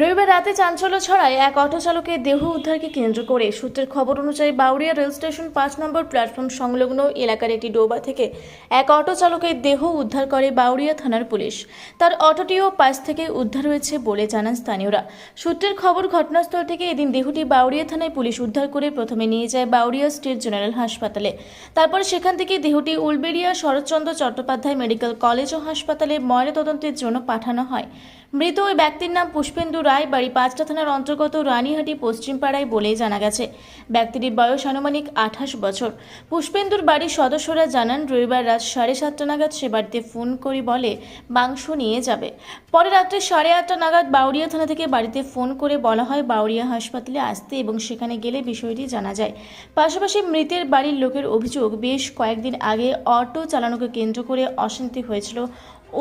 রবিবার রাতে চাঞ্চল্য ছড়ায় এক অটো চালকের দেহ উদ্ধারকে কেন্দ্র করে। সূত্রের খবর অনুযায়ী বাউরিয়া রেল স্টেশন পাঁচ নম্বর প্ল্যাটফর্ম সংলগ্ন এলাকার একটি ডোবা থেকে এক অটো চালকের দেহ উদ্ধার করে বাউরিয়া থানার পুলিশ। তার অটোটিও পাশ থেকে উদ্ধার হয়েছে বলে জানান স্থানীয়রা। সূত্রের খবর, ঘটনাস্থল থেকে এদিন দেহটি বাউরিয়া থানায় পুলিশ উদ্ধার করে প্রথমে নিয়ে যায় বাউরিয়া স্টেট জেনারেল হাসপাতালে। তারপর সেখান থেকে দেহটি উলবেড়িয়া শরৎচন্দ্র চট্টোপাধ্যায় মেডিকেল কলেজ ও হাসপাতালে ময়নাতদন্তের জন্য পাঠানো হয়। মৃত ওই ব্যক্তির নাম পুষ্পেন্দু রায়, বাড়ি পাঁচটা থানার অন্তর্গত রানীহাটি, পশ্চিমপাড়ায় বলে জানা গেছে। ব্যক্তিটির বয়স আনুমানিক আঠাশ বছর। পুষ্পেন্দুর বাড়ির সদস্যরা জানান, রবিবার রাত সাড়ে সাতটা নাগাদ সে বাড়িতে ফোন করে বলে, মাংস নিয়ে যাবে। পরে রাত্রে সাড়ে আটটা নাগাদ বাউরিয়া থানা থেকে বাড়িতে ফোন করে বলা হয়, বাউরিয়া হাসপাতালে আসতে এবং সেখানে গেলে বিষয়টি জানা যায়। পাশাপাশি মৃতের বাড়ির লোকের অভিযোগ, বেশ কয়েকদিন আগে অটো চালানোকে কেন্দ্র করে অশান্তি হয়েছিল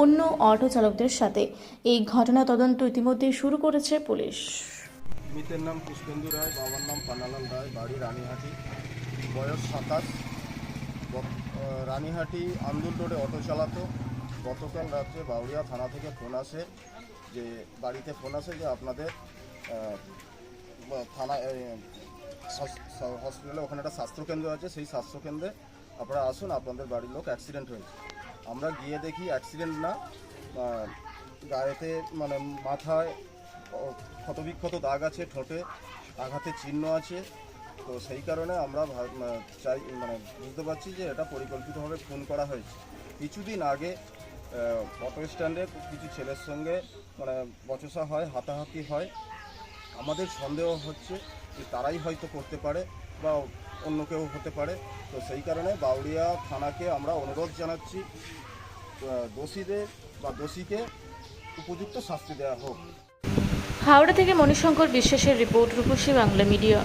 অন্য অটো চালকদের সাথে। এই ঘটনা তদন্ত ইতিমধ্যে শুরু করেছে পুলিশ। মৃতের নাম পুষ্পেন্দু রায়, বাবার নাম পান্নালাল রায়, বাড়ি রানীহাটি। বয়স সাতাশ। রানীহাটি আন্দুল রোডে অটো চালাতো। গতকাল রাত্রে বাউরিয়া থানা থেকে ফোন আসে যে, বাড়িতে ফোন আসে যে আপনাদের থানা হসপিটালে ওখানে একটা স্বাস্থ্যকেন্দ্র আছে। সেই স্বাস্থ্যকেন্দ্রে আপনারা আসুন, আপনাদের বাড়ির লোক অ্যাক্সিডেন্ট হয়েছে। আমরা গিয়ে দেখি, অ্যাক্সিডেন্ট না গায়েতে মানে মাথায় ক্ষতবিক্ষত দাগ আছে, ঠোঁটে আঘাতের চিহ্ন আছে। তো সেই কারণে আমরা চাই মানে বুঝতে পারছি যে এটা পরিকল্পিতভাবে খুন করা হয়েছে। কিছুদিন আগে অটো স্ট্যান্ডে কিছু ছেলের সঙ্গে মানে বচসা হয়, হাতাহাতি হয়। আমাদের সন্দেহ হচ্ছে যে তারাই হয়তো করতে পারে বা অন্য কেউ হতে পারে। তো সেই কারণে বাউরিয়া থানাকে আমরা অনুরোধ জানাচ্ছি দোষীদের বা দোষীকে উপযুক্ত শাস্তি দেওয়া হোক। হাওড়া থেকে মণিশঙ্কর বিশ্বাসের রিপোর্ট রূপসী বাংলা মিডিয়া।